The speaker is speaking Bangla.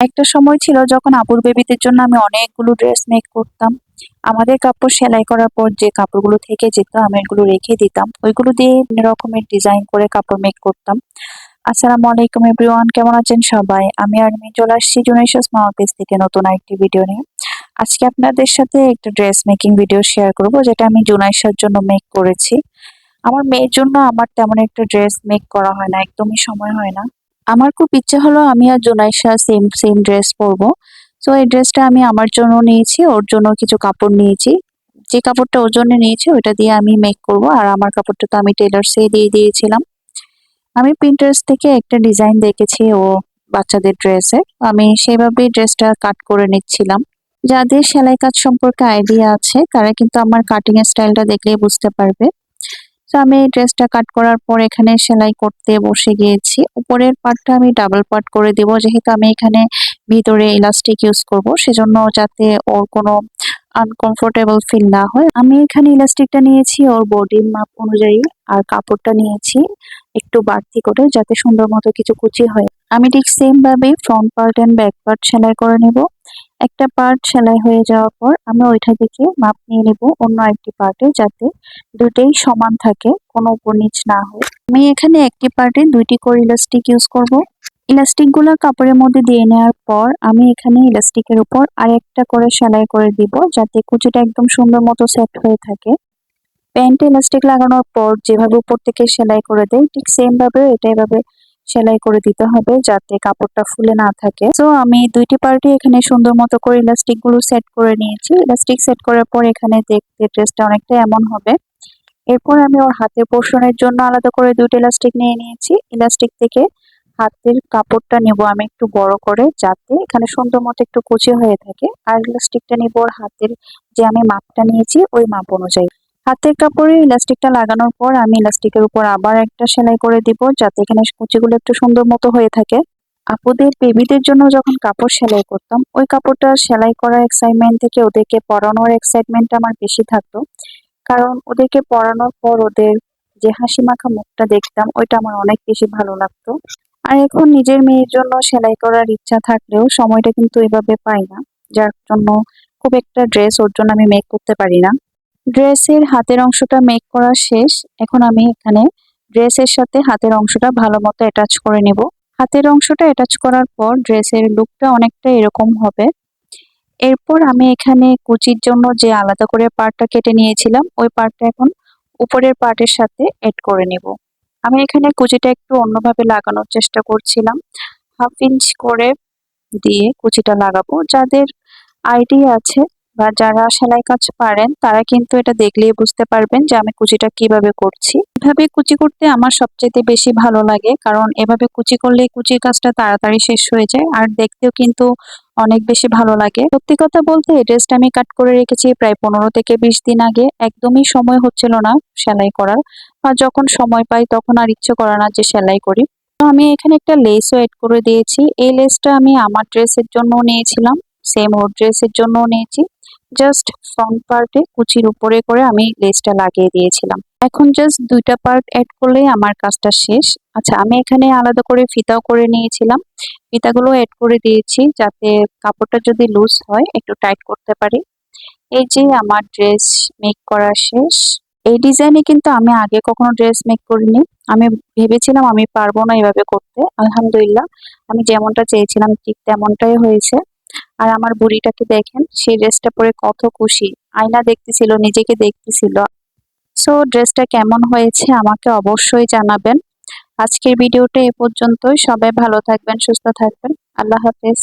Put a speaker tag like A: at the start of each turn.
A: একটা সময় ছিল যখন আপুর বেবিদের জন্য আমি অনেকগুলো ড্রেস মেক করতাম। আমাদের কাপড় সেলাই করার পর যে কাপড়গুলো থেকে যেত, আমি এগুলো রেখে দিতাম। ওইগুলো দিয়ে বিভিন্ন রকমের ডিজাইন করে কাপড় মেক করতাম। আসসালামু আলাইকুম এভরিওয়ান কেমন আছেন সবাই? আমি আর আমি চলে আসছি জুনাইশাস মামা থেকে নতুন আরেকটি ভিডিও নিয়ে। আজকে আপনাদের সাথে একটা ড্রেস মেকিং ভিডিও শেয়ার করব, যেটা আমি জুনাইশার জন্য মেক করেছি। আমার মেয়ের জন্য আমার তেমন একটা ড্রেস মেক করা হয় না, একদমই সময় হয় না। আমার খুব ইচ্ছে হলো আমি আর জোনাইশা সেম সেম ড্রেস পরবো। তো এই ড্রেসটা আমি আমার জন্য নিয়েছি, ওর জন্য কিছু কাপড় নিয়েছি। যে কাপড়টা ওর জন্য নিয়েছি ওটা দিয়ে আমি মেক করব। আর আমার কাপড়টা তো আমি টেলার্সে দিয়ে দিয়েছিলাম। আমি প্রিন্টার্স থেকে একটা ডিজাইন দেখেছি ও বাচ্চাদের ড্রেসে আমি সেভাবেই ড্রেসটা কাট করে নিচ্ছিলাম। যাদের সেলাই কাজ সম্পর্কে আইডিয়া আছে, তারা কিন্তু আমার কাটিং স্টাইলটা দেখলেই বুঝতে পারবে। আমি ড্রেসটা কাট করার পর এখানে সেলাই করতে বসে গিয়েছি। উপরের পার্টটা আমি ডাবল পার্ট করে দেব। যেহেতু আমি এখানে ভিতরে ইলাস্টিক ইউজ করব, সেজন্য যাতে ওর কোনো আনকমফোর্টেবল ফিল না হয়। আমি এখানে ইলাস্টিকটা নিয়েছি, ওর বডির মাপ অনুযায়ী, আর কাপড়টা নিয়েছি একটু বাড়তি করে, যাতে সুন্দর মতো কিছু কুচি হয়। আমি ঠিক সেম ভাবে front part and back part সেলাই করে নেব। একটা পার্ট সেলাই হয়ে যাওয়ার পর আমি ওইটা থেকে মাপ নিয়ে নেব অন্য একটি পার্টে যাতে দুটেই সমান থাকে, কোনো উপর নিচ না হয়। আমি এখানে একটি পার্টে দুইটি করে ইলাস্টিক ইউজ করব। ইলাস্টিকগুলো কাপড়ের মধ্যে দিয়ে নেওয়ার পর আমি এখানে ইলাস্টিকের উপর আরেকটা করে সেলাই করে দিব, যাতে কুচিটা একদম সুন্দর মতো সেট হয়ে থাকে। প্যান্টে ইলাস্টিক লাগানোর পর যেভাবে উপর থেকে সেলাই করে দেয় ঠিক সেম ভাবে এটা এভাবে সেলাই করে দিতে হবে যাতে কাপড়টা ফুলে না থাকে। তো আমি দুইটি পার্টি এখানে সুন্দর মতো করে ইলাস্টিকগুলো সেট করে নিয়েছি। ইলাস্টিক সেট করার পর এখানে দেখতে ড্রেসটা অনেকটা এমন হবে। এরপর আমি ওর হাতের পোর্শনের জন্য আলাদা করে দুইটা ইলাস্টিক নিয়ে নিয়েছি। ইলাস্টিক থেকে হাতের কাপড়টা নেব আমি একটু বড় করে যাতে এখানে সুন্দর মতো একটু কুচি হয়ে থাকে। আর ইলাস্টিকটা নিব ওর হাতের যে আমি মাপটা নিয়েছি ওই মাপ অনুযায়ী। হাতের কাপড়ে ইলাস্টিকটা লাগানোর পর আমি ইলাস্টিকের উপর আবার একটা সেলাই করে দিব, যাতে এখানে কুচিগুলো একটু সুন্দর মতো হয়ে থাকে। আপুদের বেবিদের জন্য যখন কাপড় সেলাই করতাম, ওই কাপড়টা সেলাই করার এক্সাইটমেন্ট থেকে ওদেরকে পরানোর এক্সাইটমেন্ট আমার বেশি থাকতো। কারণ ওদেরকে পরানোর পর ওদের যে হাসি মাখা মুখটা দেখতাম, ওইটা আমার অনেক বেশি ভালো লাগতো। আর এখন নিজের মেয়ের জন্য সেলাই করার ইচ্ছা থাকলেও সময়টা কিন্তু এভাবে পাই না। যার জন্য খুব একটা ড্রেস ওর জন্য আমি মেক করতে পারি না। ড্রেসের হাতের অংশটা মেক করা শেষ। এখন আমি এখানে ড্রেসের সাথে হাতের অংশটা ভালো মতো অ্যাটাচ করে নেব। হাতের অংশটা অ্যাটাচ করার পর ড্রেসের লুকটা অনেকটা এরকম হবে। এরপর আমি এখানে কুচির জন্য যে আলাদা করে পার্টটা কেটে নিয়েছিলাম, ওই পার্টটা এখন উপরের পার্টের সাথে এড করে নেব। আমি এখানে কুচিটা একটু অন্যভাবে লাগানোর চেষ্টা করছিলাম। হাফ ইঞ্চ করে দিয়ে কুচিটা লাগাবো। যাদের আইডিয়া আছে বা যারা সেলাই কাজ পারেন, তারা কিন্তু এটা দেখলেই বুঝতে পারবেন যে আমি কুচিটা কীভাবে করছি। এভাবে কুচি করতে আমার সবচেয়ে বেশি ভালো লাগে, কারণ এভাবে কুচি করলে কুচির কাজটা তাড়াতাড়ি শেষ হয়ে যায়, আর দেখতেও কিন্তু অনেক বেশি ভালো লাগে। সত্যি কথা বলতে এই ড্রেসটা আমি কাট করে রেখেছি প্রায় পনেরো থেকে বিশ দিন আগে, একদমই সময় হচ্ছিল না সেলাই করার, বা যখন সময় পাই তখন আর ইচ্ছে করে না যে সেলাই করি। তো আমি এখানে একটা লেসও এড করে দিয়েছি, এই লেসটা আমি আমার ড্রেসের জন্য নিয়েছিলাম সেম ওর ড্রেসের জন্য নিয়েছি। জাস্ট ফ্রন্ট পার্টে কুচির উপরে করে আমি লেসটা লাগিয়ে দিয়েছিলাম। এখন জাস্ট দুইটা পার্ট অ্যাড করলেই আমার কাজটা শেষ। আচ্ছা আমি এখানে আলাদা করে ফিতাও করে নিয়েছিলাম। ফিতাগুলো অ্যাড করে দিয়েছি যাতে কাপড়টা যদি লুজ হয়, একটু টাইট করতে পারি। এই যে আমার ড্রেস মেক করা শেষ। এই ডিজাইনে কিন্তু আমি আগে কখনো ড্রেস মেক করিনি। আমি ভেবেছিলাম আমি পারব না এভাবে করতে। আলহামদুলিল্লাহ, আমি যেমনটা চেয়েছিলাম ঠিক তেমনটাই হয়েছে। আর আমার বুড়িটাকে দেখেন সেই ড্রেসটা পরে কত খুশি। আয়না দেখতেছিল, নিজেকে দেখতেছিল। সো ড্রেসটা কেমন হয়েছে আমাকে অবশ্যই জানাবেন। আজকের ভিডিওটা এ পর্যন্তই। সবাই ভালো থাকবেন, সুস্থ থাকবেন। আল্লাহ হাফেজ।